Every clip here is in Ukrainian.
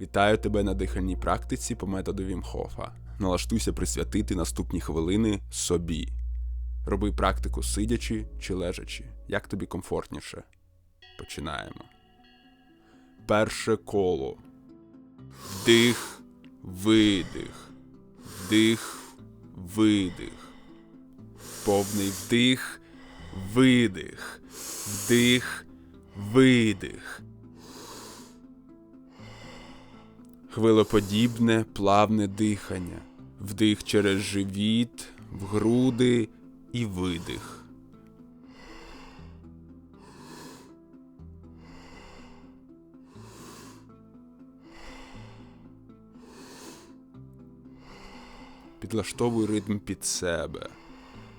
Вітаю тебе на дихальній практиці по методу Вімхофа. Налаштуйся присвятити наступні хвилини собі. Роби практику сидячи чи лежачи, як тобі комфортніше. Починаємо. Перше коло. Вдих, видих. Вдих, видих. Повний вдих, видих. Вдих, видих. Хвилоподібне плавне дихання. Вдих через живіт, в груди і видих. Підлаштовуй ритм під себе.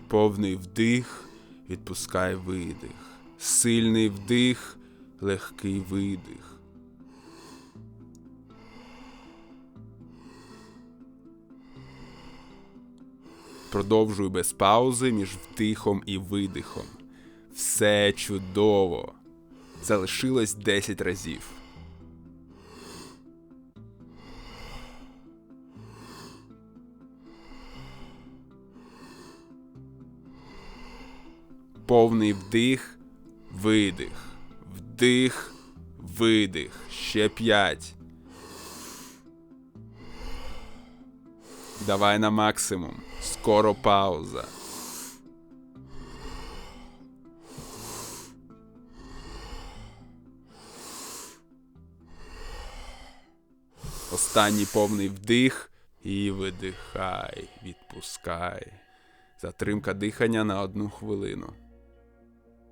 Повний вдих, відпускай видих. Сильний вдих, легкий видих. Продовжуй без паузи між вдихом і видихом. Все чудово. Залишилось 10 разів. Повний вдих, видих. Вдих, видих. Ще 5. Давай на максимум. Скоро пауза. Останній повний вдих і видихай, відпускай. Затримка дихання на одну хвилину.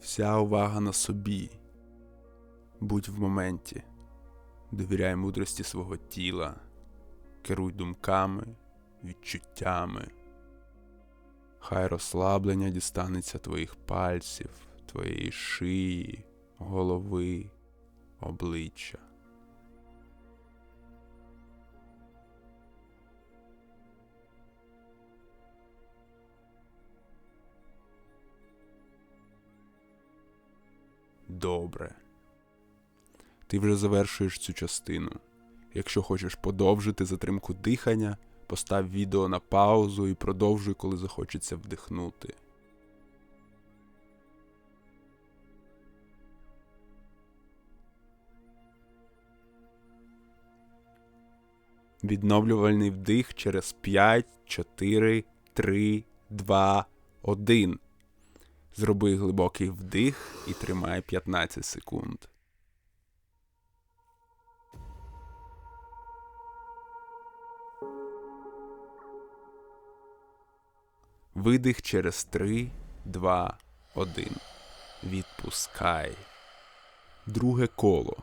Вся увага на собі. Будь в моменті. Довіряй мудрості свого тіла. Керуй думками, відчуттями. Хай розслаблення дістанеться твоїх пальців, твоєї шиї, голови, обличчя. Добре. Ти вже завершуєш цю частину. Якщо хочеш подовжити затримку дихання, постав відео на паузу і продовжуй, коли захочеться вдихнути. Відновлювальний вдих через 5, 4, 3, 2, 1. Зроби глибокий вдих і тримай 15 секунд. Видих через 3, 2, 1. Відпускай. Друге коло.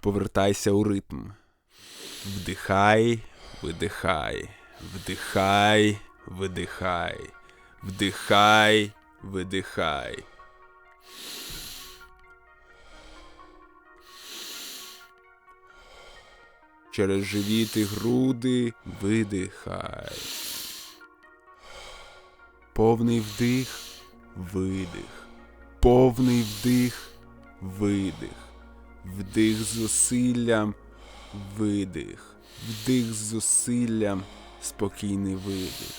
Повертайся у ритм. Вдихай, видихай. Вдихай, видихай. Вдихай, видихай. Через живіт і груди видихай. Повний вдих, видих. Повний вдих, видих. Вдих з зусиллям, видих. Вдих зусиллям, спокійний видих.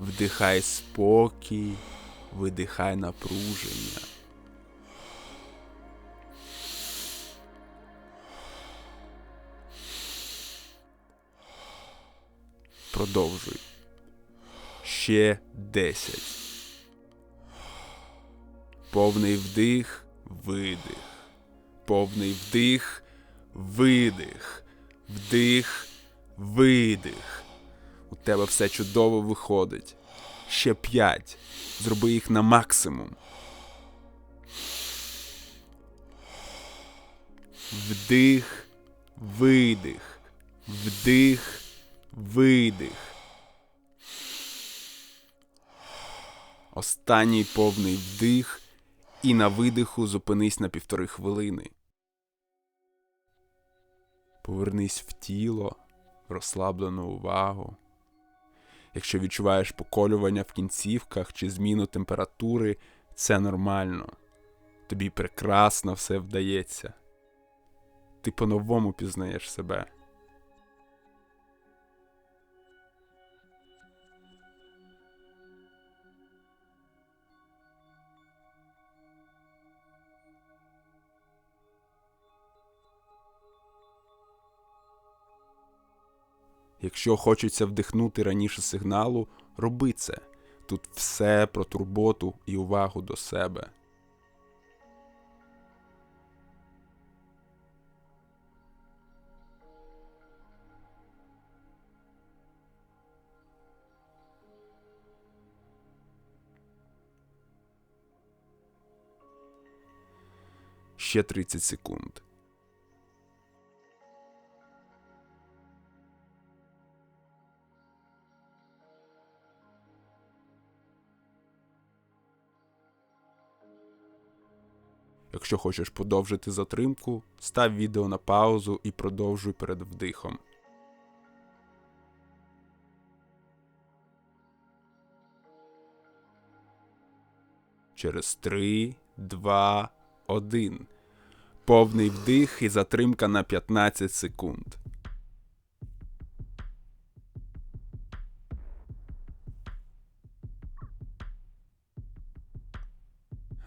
Вдихай спокій, видихай напруження. Продовжуй. Ще 10. Повний вдих, видих. Повний вдих, видих. Вдих, видих. У тебе все чудово виходить. Ще 5. Зроби їх на максимум. Вдих, видих. Вдих, видих. Останній повний вдих, і на видиху зупинись на півтори хвилини. Повернись в тіло, розслаблену увагу. Якщо відчуваєш поколювання в кінцівках чи зміну температури, це нормально. Тобі прекрасно все вдається. Ти по-новому пізнаєш себе. Якщо хочеться вдихнути раніше сигналу, роби це. Тут все про турботу і увагу до себе. Ще 30 секунд. Якщо хочеш подовжити затримку, став відео на паузу і продовжуй перед вдихом. Через 3, 2, 1. Повний вдих і затримка на 15 секунд.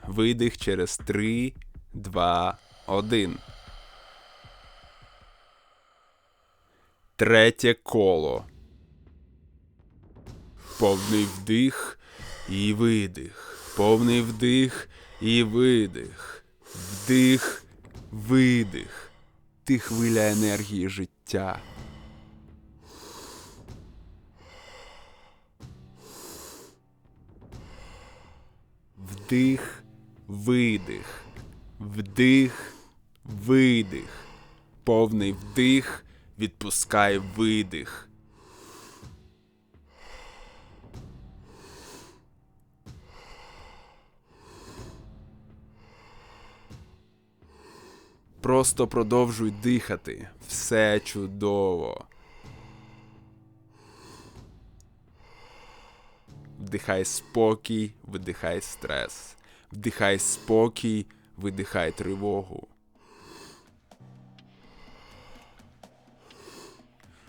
Видих через 3, 2, 1. Третє коло. Повний вдих і видих. Повний вдих і видих. Вдих, видих. Ти хвиля енергії життя. Вдих, видих. Вдих, видих. Повний вдих. Відпускай видих. Просто продовжуй дихати. Все чудово. Вдихай спокій, видихай стрес. Вдихай спокій, видихай тривогу.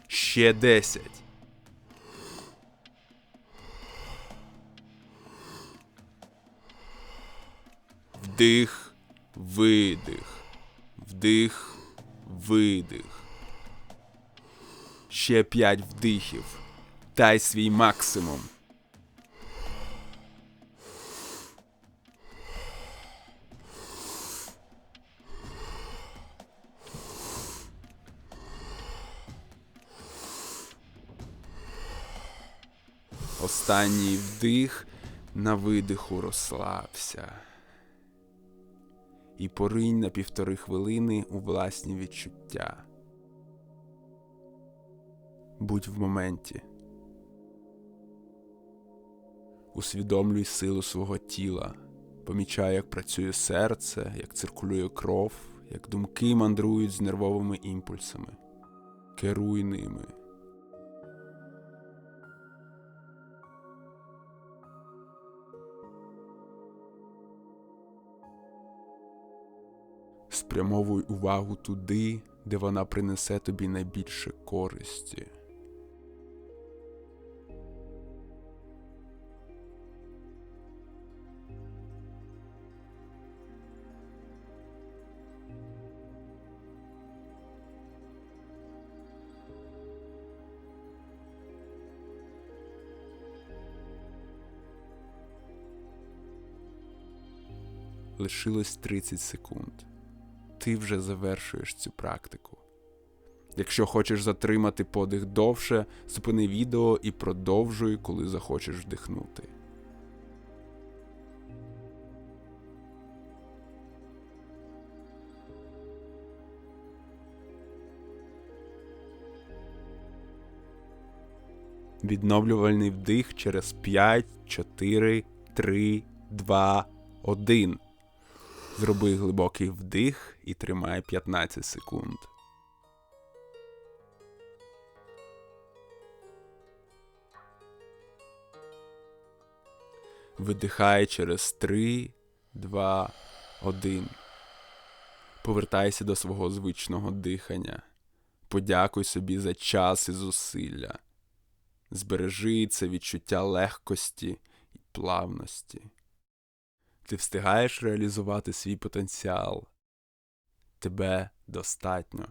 Ще десять. Вдих, видих. Вдих, видих. Ще п'ять вдихів. Дай свій максимум. Останній вдих на видиху розслабся. І поринь на півтори хвилини у власні відчуття. Будь в моменті. Усвідомлюй силу свого тіла. Помічай, як працює серце, як циркулює кров, як думки мандрують з нервовими імпульсами. Керуй ними. Спрямовуй увагу туди, де вона принесе тобі найбільше користі. Лишилось 30 секунд ти вже завершуєш цю практику. Якщо хочеш затримати подих довше, зупини відео і продовжуй, коли захочеш вдихнути. Відновлювальний вдих через 5, 4, 3, 2, 1. Зроби глибокий вдих і тримай 15 секунд. Видихай через 3, 2, 1. Повертайся до свого звичного дихання. Подякуй собі за час і зусилля. Збережи це відчуття легкості і плавності. Ти встигаєш реалізувати свій потенціал. Тебе достатньо.